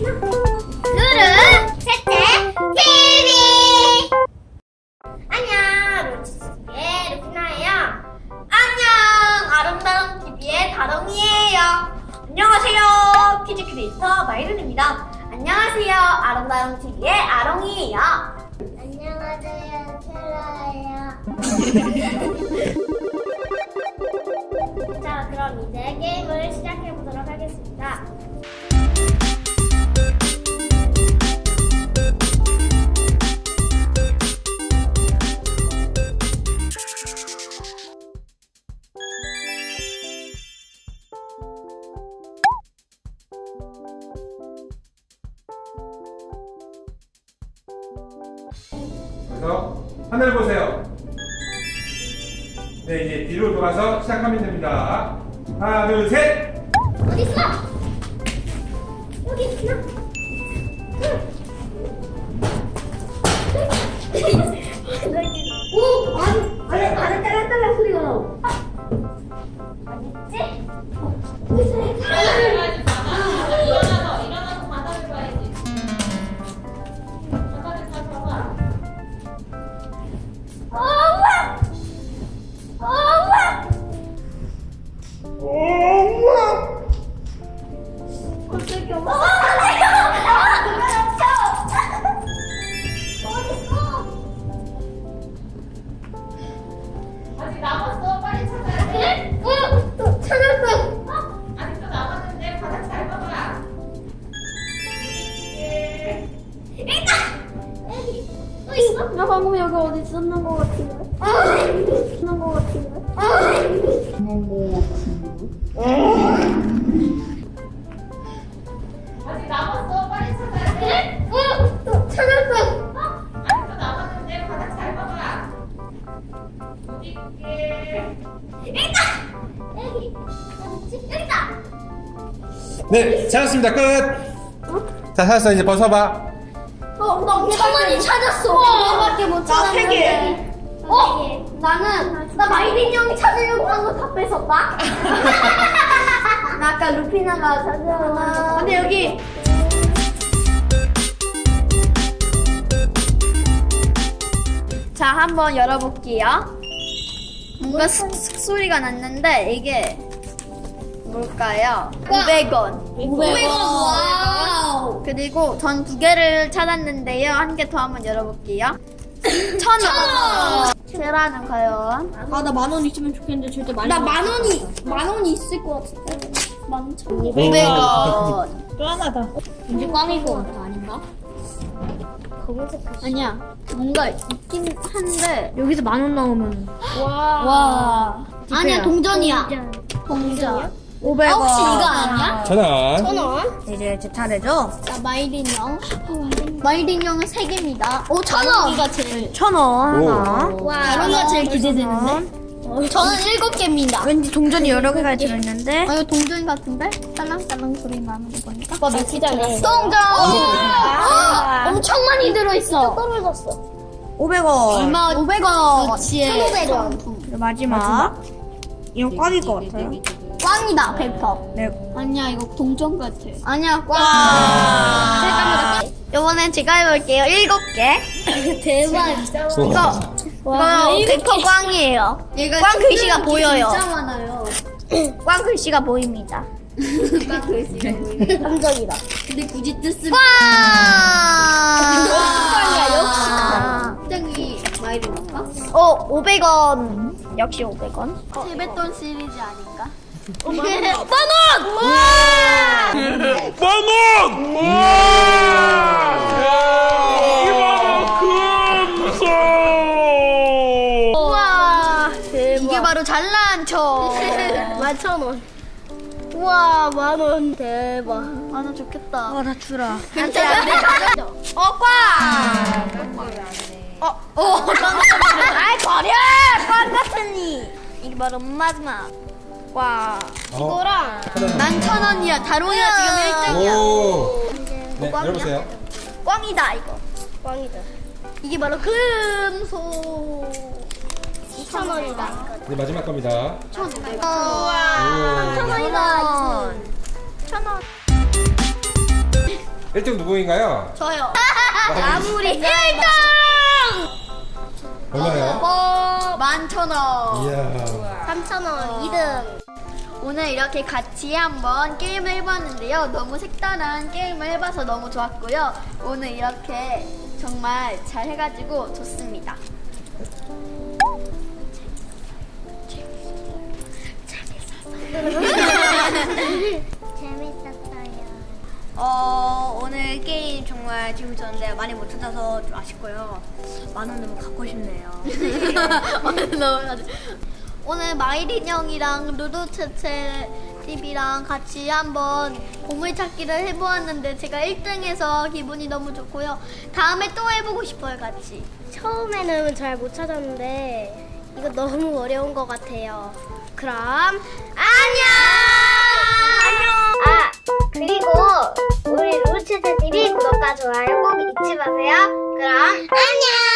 루루 채채 TV 안녕 루치TV의 루피나예요 안녕 아름다운 TV의 다롱이에요 안녕하세요. 키즈 크리에이터 마이룬입니다 안녕하세요. 아름다운 TV의 아롱이에요. 안녕하세요. 텔라예요 그래서 하늘 보세요. 네, 이제 뒤로 돌아서 시작하면 됩니다. 하나, 둘, 셋. 나 방금 여기 어디 있었는 것 같은데? 아, 있는 것 같은데? 아. 아직 남았어. 빨리 찾아야 돼. 응, 또 찾았어. 아직도 남았는데 바닥 잘 봐봐. 어디 있게? 여기다. 여기 어딨지? 여기다. 네, 찾았습니다. 끝. 자, 찾았어. 이제 벗어봐. 어, 나 천원이 찾았어. 이거밖에 못 나세 개. 찾았는데. 어? 나는 나 마이린 형이 찾으려고 한 거 다 뺏었다. 나 아까 루피나가 찾아와. 근데 여기 자, 한번 열어볼게요. 뭔가 슥 슥 소리가 났는데, 이게 뭘까요? 500원. 500원. 와우. 그리고 전 두 개를 찾았는데요. 한 개 더 한번 열어볼게요. 천 원. 제라는 과연? 아 나 만 원 있으면 좋겠는데 절대 많이 나 만 원이 만 원이 있을 것 같은데. 만천. 500원. 또 하나 더 이제 꽝일 것 같아 아닌가? 아니야. 뭔가 있긴 한데. 여기서 만 원 나오면 와. 아니야 동전이야. 동전. 500원 아 혹시 이거 아니야? 천 원. 천 원. 이제 제 차례죠? 자 마이린 형. 마이린 형은 세 개입니다. 오 천 원. 이가 제일. 천원 오. 하나 와. 다루가 제일 기대되는데. 저는 일곱 개입니다. 왠지 동전이 여러 개가 들어있는데 아 이거 동전 같은데? 딸랑딸랑 소리 나는 거 보니까. 오빠 몇 개잖아. 동전. 아, 엄청 많이 들어있어. 떨어졌어. 500원 얼마? 500원. 1,500원. 그리고 마지막 이거 꽝일 것 같아요 꽝이다 100%. 네 아니야 이거 동전 같아. 아니야, 꽝. 잠깐만. 요번엔 제가 해볼게요. 일곱 개. 대박. 이거, 이거 100% 꽝이에요. 꽝 글씨가 보여요. 진짜 많아요. 꽝 글씨가 보입니다. 함정이다. 근데 굳이 뜻을. 꽝! 꽝이야 역시. 아. 굉장히 많이 들었까? 어, 500원. 역시 500원. 세뱃돈 시리즈 아닌가? 만 원! 이만한 금속! 우와, 이게 바로 잘난 척. 만천 원. 우와 만원 대박. 만원 좋겠다. 아나 주라 안 돼, 안 돼. 어, 꽝! 어, 어, 꽝. 아이, 버려! 꽝 같으니. 이게 바로 마지막. 꽝. 이거랑 만천 원이야. 다롱이가 지금 1등이야. 오. 네, 열어보세요. 꽝이다, 이거. 꽝이다. 이게 바로 금속. 2천 원이다. 네, 마지막 겁니다. 천 원이다. 천 원. 1등 누구인가요? 저요. 아무리 1등! 얼마요? 어, 만천 원. 이야. 3,000원 2등. 오늘 이렇게 같이 한번 게임을 해봤는데요. 너무 색다른 게임을 해봐서 너무 좋았고요. 오늘 이렇게 정말 잘 해가지고 좋습니다. 재밌었어요. 어, 오늘 게임 정말 재밌었는데 많이 못 찾아서 좀 아쉽고요. 만 원 너무 갖고 싶네요. 오늘 너무 아주- 오늘 마이린 형이랑 루루체체 TV랑 같이 한번 보물찾기를 해보았는데 제가 1등해서 기분이 너무 좋고요. 다음에 또 해보고 싶어요, 같이. 처음에는 잘 못 찾았는데 이거 너무 어려운 것 같아요. 그럼 안녕. 안녕. 아 그리고 우리 루치즈 TV 구독과 좋아요 꼭 잊지 마세요. 그럼 안녕.